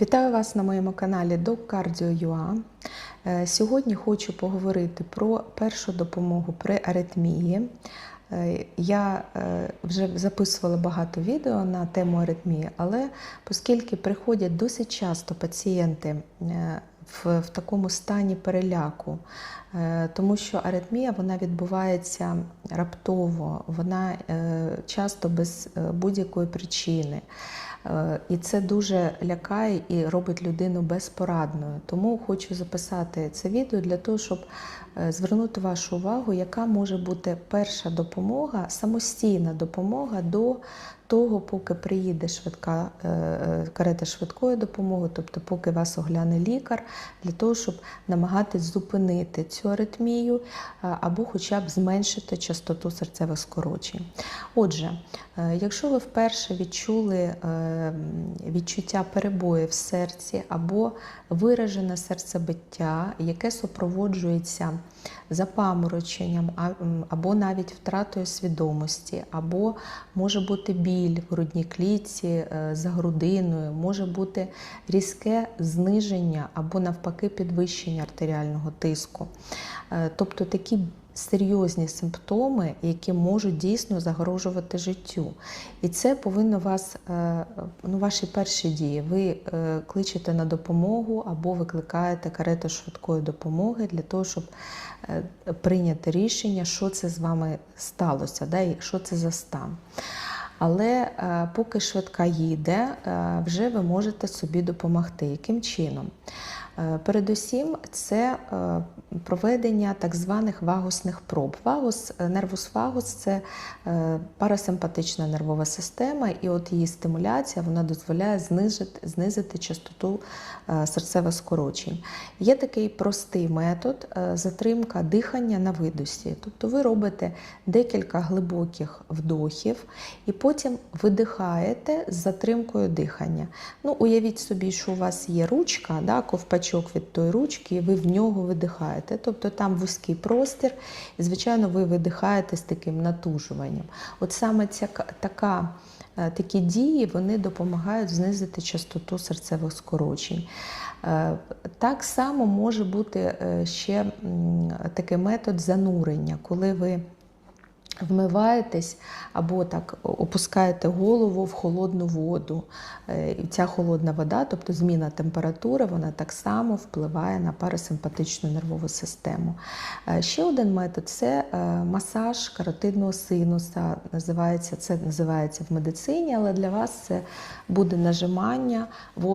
Вітаю вас на моєму каналі DocCardio.ua. Е, Сьогодні хочу поговорити про першу допомогу при аритмії. Е, Я е, вже записувала багато відео на тему аритмії, але оскільки приходять досить часто пацієнти в, в такому стані переляку, тому що аритмія вона відбувається раптово, вона часто без будь-якої причини. Е, І це дуже лякає і робить людину безпорадною. Тому хочу записати це відео для того, щоб е, звернути вашу увагу, яка може бути перша допомога, самостійна допомога до того, поки приїде швидка е, карета швидкої допомоги, тобто поки вас огляне лікар, для того, щоб намагатись зупинити цю аритмію або хоча б зменшити частоту серцевих скорочень. Отже, якщо ви вперше відчули відчуття перебоїв в серці або виражене серцебиття, яке супроводжується запамороченням або навіть втратою свідомості, або може бути біль в грудній клітці е, за грудиною, може бути різке зниження або навпаки підвищення артеріального тиску. Е, Тобто такі серйозні симптоми, які можуть дійсно загрожувати життю. І це повинно вас, е, ну, ваші перші дії. Ви е, кличете на допомогу або викликаєте карету швидкої допомоги для того, щоб е, прийняти рішення, що це з вами сталося, да, і що це за стан. Але поки швидка їде, вже ви можете собі допомогти. Яким чином? Е, Передусім, це е, проведення так званих вагусних проб. Вагус, е, нервус вагус це парасимпатична нервова система, і от її стимуляція вона дозволяє знизити, знизити частоту серцевих скорочень. Є такий простий метод затримка дихання на видосі. Тобто ви робите декілька глибоких вдохів і потім видихаєте з затримкою дихання. Ну, уявіть собі, що у вас є ручка, да, ковпачок від тої ручки, і ви в нього видихаєте. Тобто там вузький простір, і, звичайно, ви видихаєте з таким натужуванням. От саме ця така. е, Такі дії вони допомагають знизити частоту серцевих скорочень. Е, Так само може бути е, ще такий метод занурення, коли ви вмиваєтесь або так опускаєте голову в холодну воду. Е, ця холодна вода, тобто зміна температури, вона так само впливає на парасимпатичну нервову систему. Е, Ще один метод це е, масаж каротидного синуса. Називається, це називається в медицині, але для вас це буде нажимання